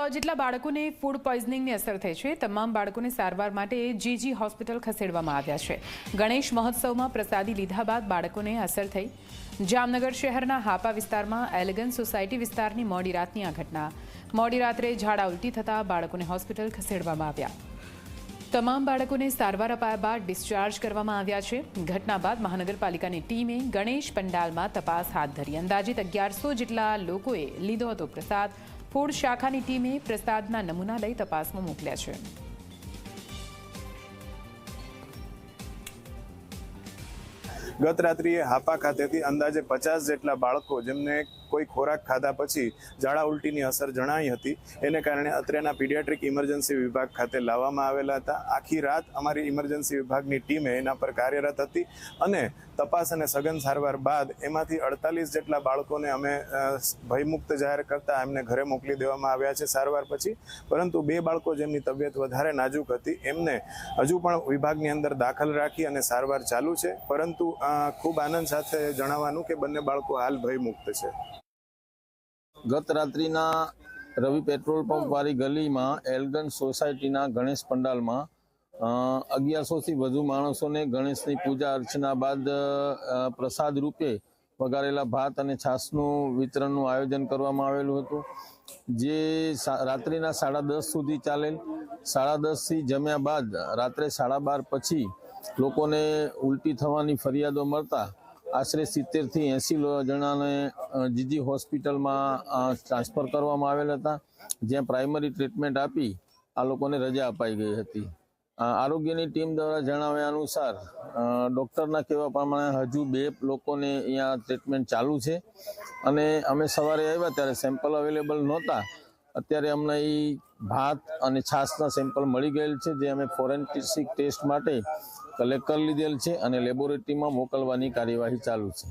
સો જેટલા બાળકોને ફૂડ પોઈઝનિંગની અસર થઈ છે, તમામ બાળકોને સારવાર માટે જીજી હોસ્પિટલ ખસેડવામાં આવ્યા છે. ગણેશ મહોત્સવમાં પ્રસાદી લીધા બાદ બાળકોને અસર થઈ. જામનગર શહેરના હાપા વિસ્તારમાં એલિગન સોસાયટી વિસ્તારની મોડી રાતની આ ઘટના. મોડી રાત્રે ઝાડા ઉલટી થતાં બાળકોને હોસ્પિટલ ખસેડવામાં આવ્યા. તમામ બાળકોને સારવાર અપાયા બાદ ડિસ્ચાર્જ કરવામાં આવ્યા છે. ઘટના બાદ મહાનગરપાલિકાની ટીમે ગણેશ પંડાલમાં તપાસ હાથ ધરી. અંદાજિત અગિયારસો જેટલા લોકોએ લીધો હતો પ્રસાદ. ફૂડ શાખાની ટીમે પ્રસાદના નમૂના લઈ તપાસમાં મોકલ્યા છે. ગત રાત્રિએ હાપા ખાતેથી અંદાજે પચાસ જેટલા બાળકો જેમને કોઈ ખોરાક ખાધા પછી ઝાડા ઉલટીની અસર જણાઈ હતી. એને કારણે અત્રેના પીડિયાટ્રિક ઇમરજન્સી વિભાગ ખાતે લાવવામાં આવેલા હતા. આખી રાત અમારી ઇમરજન્સી વિભાગની ટીમે એના પર કાર્યરત હતી અને તપાસ અને સઘન સારવાર બાદ એમાંથી અડતાલીસ જેટલા બાળકોને અમે ભયમુક્ત જાહેર કરતા એમને ઘરે મોકલી દેવામાં આવ્યા છે સારવાર પછી. પરંતુ બે બાળકો જેમની તબિયત વધારે નાજુક હતી, એમને હજુ પણ વિભાગની અંદર દાખલ રાખી અને સારવાર ચાલુ છે. પરંતુ ખૂબ આનંદ સાથે જણાવવાનું કે બંને બાળકો હાલ ભયમુક્ત છે. ગત રાત્રિના રવિ પેટ્રોલ પંપ વાળી ગલીમાં એલગન સોસાયટીના ગણેશ પંડાલમાં અગિયારસોથી વધુ માણસોને ગણેશની પૂજા અર્ચના બાદ પ્રસાદ રૂપે વઘારેલા ભાત અને છાસનું વિતરણનું આયોજન કરવામાં આવેલું હતું. જે રાત્રિના સાડા દસ સુધી ચાલેલ. સાડા દસથી જમ્યા બાદ રાત્રે સાડા બાર પછી લોકોને ઉલટી થવાની ફરિયાદો મળતા આશરે સિત્તેરથી એંસી જણાને જીજી હોસ્પિટલમાં ટ્રાન્સફર કરવામાં આવેલ હતા, જ્યાં પ્રાઇમરી ટ્રીટમેન્ટ આપી આ લોકોને રજા અપાઈ ગઈ હતી. આરોગ્યની ટીમ દ્વારા જણાવ્યા અનુસાર ડૉક્ટરના કહેવા પ્રમાણે હજુ બે લોકોને અહીંયા ટ્રીટમેન્ટ ચાલુ છે અને અમે સવારે આવ્યા ત્યારે સેમ્પલ અવેલેબલ નહોતા. અત્યારે અમને એ ભાત અને છાશના સેમ્પલ મળી ગયેલ છે, જે અમે ફોરેન્સિક ટેસ્ટ માટે કલેક્ટ કરી લીધેલ છે અને લેબોરેટરીમાં મોકલવાની કાર્યવાહી ચાલુ છે.